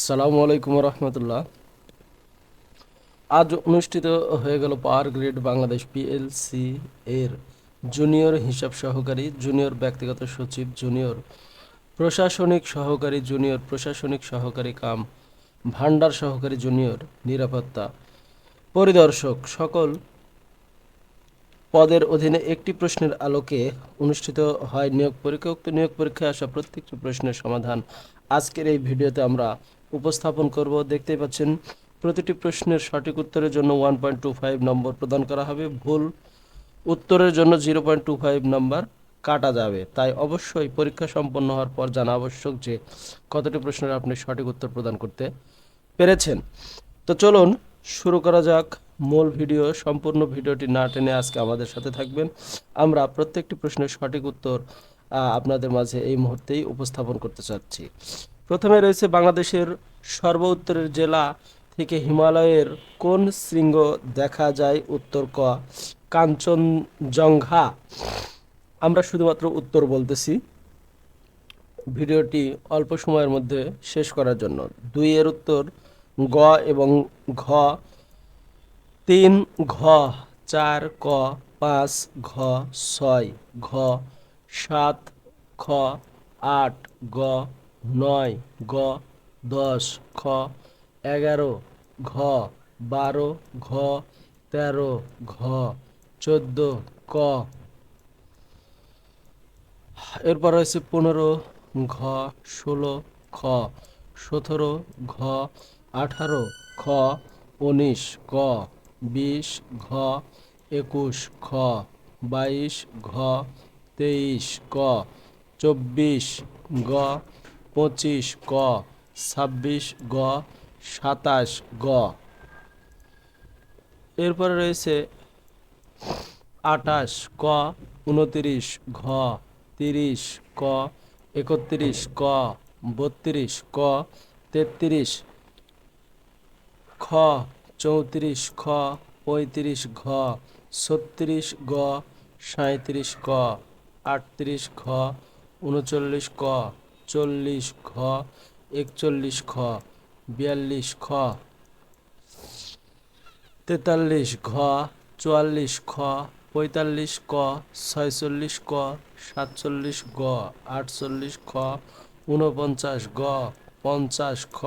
আসসালামু আলাইকুম রহমতুল্লাহ। আজ অনুষ্ঠিত হয়ে গেল পাওয়ার গ্রিড বাংলাদেশ পিএলসি এর জুনিয়র হিসাব সহকারী, জুনিয়র ব্যক্তিগত সচিব, জুনিয়র প্রশাসনিক সহকারী, জুনিয়র প্রশাসনিক সহকারী কাম ভান্ডার সহকারী, জুনিয়র নিরাপত্তা পরিদর্শক সকল পদের অধীনে একটি প্রশ্নের আলোকে অনুষ্ঠিত হয় নিয়োগ পরীক্ষা। উক্ত নিয়োগ পরীক্ষায় আসা প্রত্যেকটি প্রশ্নের সমাধান আজকের এই ভিডিওতে আমরা উপস্থাপন করব। দেখতেই পাচ্ছেন, প্রতিটি প্রশ্নের সঠিক উত্তরের জন্য one point two five number প্রদান করা হবে। ভুল উত্তরের জন্য zero point two five number কাটা যাবে। তাই অবশ্যই পরীক্ষা সম্পন্ন হওয়ার পর জানা আবশ্যক যে কতটি প্রশ্নের আপনি সঠিক উত্তর প্রদান করতে পেরেছেন। তো চলুন শুরু করা যাক মূল ভিডিও। সম্পূর্ণ ভিডিওটি না টেনে আজকে আমাদের সাথে থাকবেন। আমরা প্রত্যেকটি প্রশ্নের সঠিক উত্তর আপনাদের মাঝে এই মুহূর্তেই উপস্থাপন করতে চাচ্ছি। প্রথমে রয়েছে বাংলাদেশের সর্ব উত্তরের জেলা থেকে হিমালয়ের কোন শৃঙ্গ দেখা যায়? উত্তর ক, কাঞ্চনজঙ্ঘা। আমরা শুধুমাত্র উত্তর বলতেছি। ভিডিওটি অল্প সময়ের মধ্যে শেষ করার জন্য। দুই এর উত্তর গ এবং ঘ। তিন ঘ, চার ক, পাঁচ ঘ, ছয় ঘ, সাত খ, আট গ নয়, গ, দশ, খ, এগারো, ঘ, বারো, ঘ, তেরো, ঘ, চোদ্দ, ক। এরপর রয়েছে পনেরো, ঘ, ষোলো, খ, সতেরো, ঘ, আঠারো, খ, উনিশ ক বিশ, ঘ, একুশ, খ, বাইশ, ঘ, তেইশ, ক, চব্বিশ, গ পঁচিশ ক ছাব্বিশ গ, সাতাশ গ। এরপরে রয়েছে আটাশ ক, উনতিরিশ ঘ, তিরিশ ক, একত্রিশ ক, বত্রিশ ক, তেত্রিশ খ, চৌত্রিশ খ, পঁয়ত্রিশ ঘ, ছত্রিশ গ সাঁত্রিশ ক, আটত্রিশ খ উনচল্লিশ ক। চল্লিশ ঘ একচল্লিশ খ, বিয়াল্লিশ খ, তেতাল্লিশ ঘ, চুয়াল্লিশ খ, পঁয়তাল্লিশ ক, ছয়চল্লিশ ক, সাতচল্লিশ গ, আটচল্লিশ খ, ঊনপঞ্চাশ গ, পঞ্চাশ খ,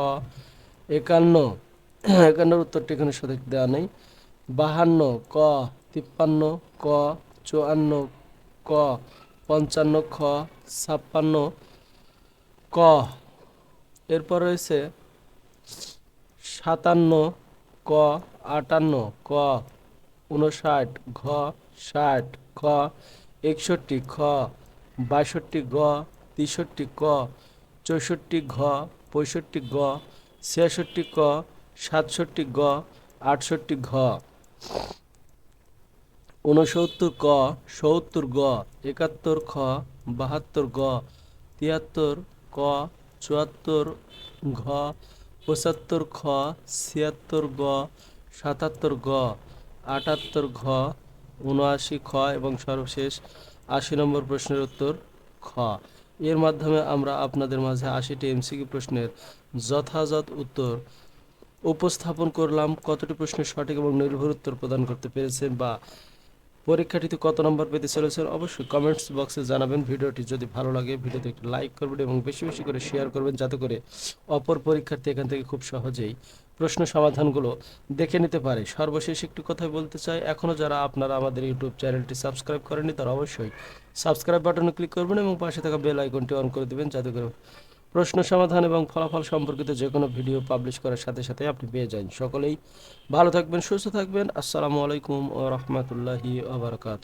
একান্ন, একান্নর উত্তরটি এখানে সঠিক দেওয়া নেই। বাহান্ন ক, তিপ্পান্ন ক, চুয়ান্ন ক, পঞ্চান্ন খ, ছাপ্পান্ন ক। এরপর রয়েছে সাতান্ন, ক, আটান্ন, ক উনষাট ঘ, ষাট, খ, একষট্টি, খ, বাষট্টি, গ, তেষট্টি, ক, চৌষট্টি, ঘ, পঁয়ষট্টি, গ, ছিয়াষট্টি, ক, সাতষট্টি, গ, আটষট্টি, ঘ। ঊনসত্তর, ক, সত্তর, গ, একাত্তর, খ, বাহাত্তর, গ, তিয়াত্তর ক, চুয়াত্তর, ঘ, পঁচাত্তর, খ, ছিয়াত্তর, গ, সাতাত্তর, গ, আটাত্তর, ঘ উনআশি খ এবং সর্বশেষ আশি নম্বর প্রশ্নের উত্তর খ। এর মাধ্যমে আমরা আপনাদের মাঝে আশিটি এমসিকিউ প্রশ্নের যথাযথ উত্তর উপস্থাপন করলাম। কতটি প্রশ্নের সঠিক এবং নির্ভর উত্তর প্রদান করতে পেরেছেন বা পরীক্ষাটিতে কত নম্বর পেতে চলেছেন অবশ্যই কমেন্টস বক্সে জানাবেন। ভিডিওটি যদি ভালো লাগে, ভিডিওতে একটু লাইক করবেন এবং বেশি বেশি করে শেয়ার করবেন, যাতে করে অপর পরীক্ষার্থী এখান থেকে খুব সহজেই প্রশ্ন সমাধানগুলো দেখে নিতে পারে। সর্বশেষ একটু কথা বলতে চাই এখনও যারা আপনারা আমাদের ইউটিউব চ্যানেলটি সাবস্ক্রাইব করেনি তারা অবশ্যই সাবস্ক্রাইব বাটনে ক্লিক করবেন এবং পাশে থাকা বেল আইকনটি অন করে দেবেন, যাতে করে প্রশ্ন সমাধান এবং ফলাফল সম্পর্কিত যে কোনো ভিডিও পাবলিশ করার সাথে সাথে আপনি পেয়ে যান। সকলেই ভালো থাকবেন, সুস্থ থাকবেন। আসসালামু আলাইকুম ও রহমতুল্লাহি আবরকাত